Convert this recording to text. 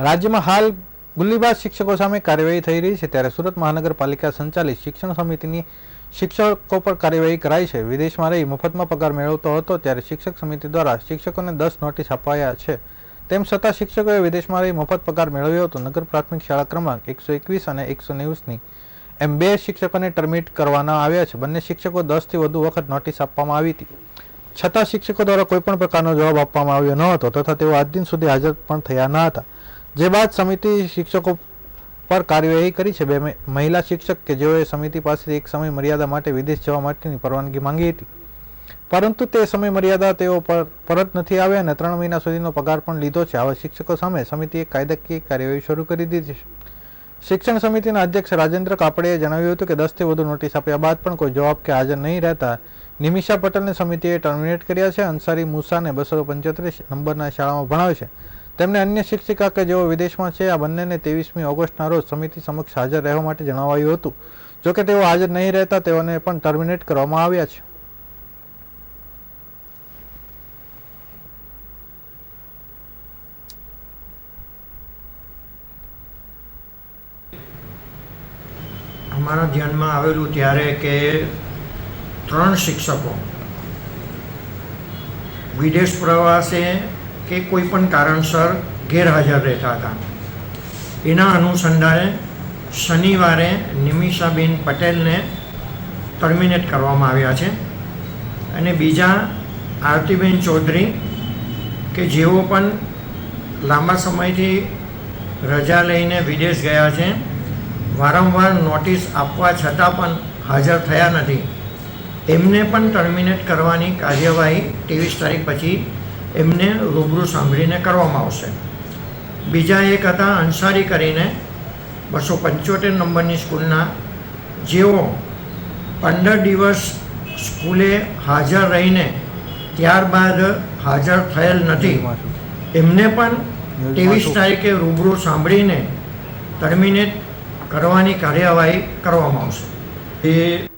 રાજ્યમાં હાલ ગુલ્લીબાજ શિક્ષકો સામે કાર્યવાહી થઈ રહી છે ત્યારે સુરત મહાનગરપાલિકા સંચાલિત શિક્ષણ સમિતિની શિક્ષકો પર કાર્યવાહી કરાઈ છે. વિદેશમાં રહી મફતમાં પગાર મેળવતો હતો ત્યારે શિક્ષક સમિતિ દ્વારા શિક્ષકોને દસ નોટિસ અપાયા છે. તેમ છતાં શિક્ષકોએ વિદેશમાં રહી મફત પગાર મેળવ્યો હતો. નગર પ્રાથમિક શાળા ક્રમાંક એકસો એકવીસ અને એકસો નેવુંસની એમ બે શિક્ષકોને ટર્મિટ કરવાના આવ્યા છે. બંને શિક્ષકો દસથી વધુ વખત નોટિસ આપવામાં આવી હતી. છતાં શિક્ષકો દ્વારા કોઈપણ પ્રકારનો જવાબ આપવામાં આવ્યો ન હતો તથા તેઓ આજ દિન સુધી હાજર પણ થયા ન હતા. જે બાદ સમિતિ શિક્ષકો પર કાર્યવાહી કરી છે. બે મહિ- મહિલા શિક્ષક કે જેઓએ સમિતિ પાસેથી એક સમય મર્યાદા માટે વિદેશ જવા માટેની પરવાનગી માંગી હતી. પરંતુ તે સમય મર્યાદા તેઓ પર, પરત નથી આવ્યા અને ત્રણ મહિના સુધીનો પગાર પણ લીધો છે. આવા શિક્ષકો સામે સમિતિએ કાયદાકીય કાર્યવાહી શરૂ કરી દીધી છે. શિક્ષણ સમિતિના અધ્યક્ષ રાજેન્દ્ર કાપડેએ જણાવ્યું હતું કે દસથી વધુ નોટિસ આપ્યા બાદ પણ કોઈ જવાબ કે હાજર નહીં રહેતા નિમિષા પટેલને સમિતિએ ટર્મિનેટ કર્યા છે. અંસારી મૂસાને બસો પંચોતેર નંબરના શાળામાં ભણાવે છે. તેમને અન્ય શિક્ષિકા કે જેઓ વિદેશમાં છે, આ બંનેને ત્રેવીસમી ઓગસ્ટના રોજ સમિતિ સમક્ષ હાજર રહેવા માટે જણાવાયું હતું. જોકે તેઓ હાજર નહીં રહેતા, તેઓને પણ ટર્મિનેટ કરવામાં આવ્યા છે. અમારા ધ્યાનમાં આવેલું ત્યારે કે ત્રણ શિક્ષકો, વિદેશ પ્રવાસે કે કોઈ પણ કારણસર ગેરહાજર રહેતા હતા. એના અનુસંધાને શનિવારે નિમિષાબેન પટેલને ટર્મિનેટ કરવામાં આવ્યા છે. અને બીજા આરતીબેન ચૌધરી કે જેઓ પણ લાંબા સમયથી રજા લઈને વિદેશ ગયા છે, વારંવાર નોટિસ આપવા છતાં પણ હાજર થયા નથી. એમને પણ ટર્મિનેટ કરવાની કાર્યવાહી ત્રેવીસ તારીખ પછી એમને રૂબરૂ સાંભળીને કરવામાં આવશે. બીજા એક હતા અંસારી કરીને બસો પંચોતેર નંબરની સ્કૂલના. જેઓ પંદર દિવસ સ્કૂલે હાજર રહીને ત્યારબાદ હાજર થયેલ નથી. એમને પણ ત્રેવીસ તારીખે રૂબરૂ સાંભળીને ટર્મિનેટ કરવાની કાર્યવાહી કરવામાં આવશે. એ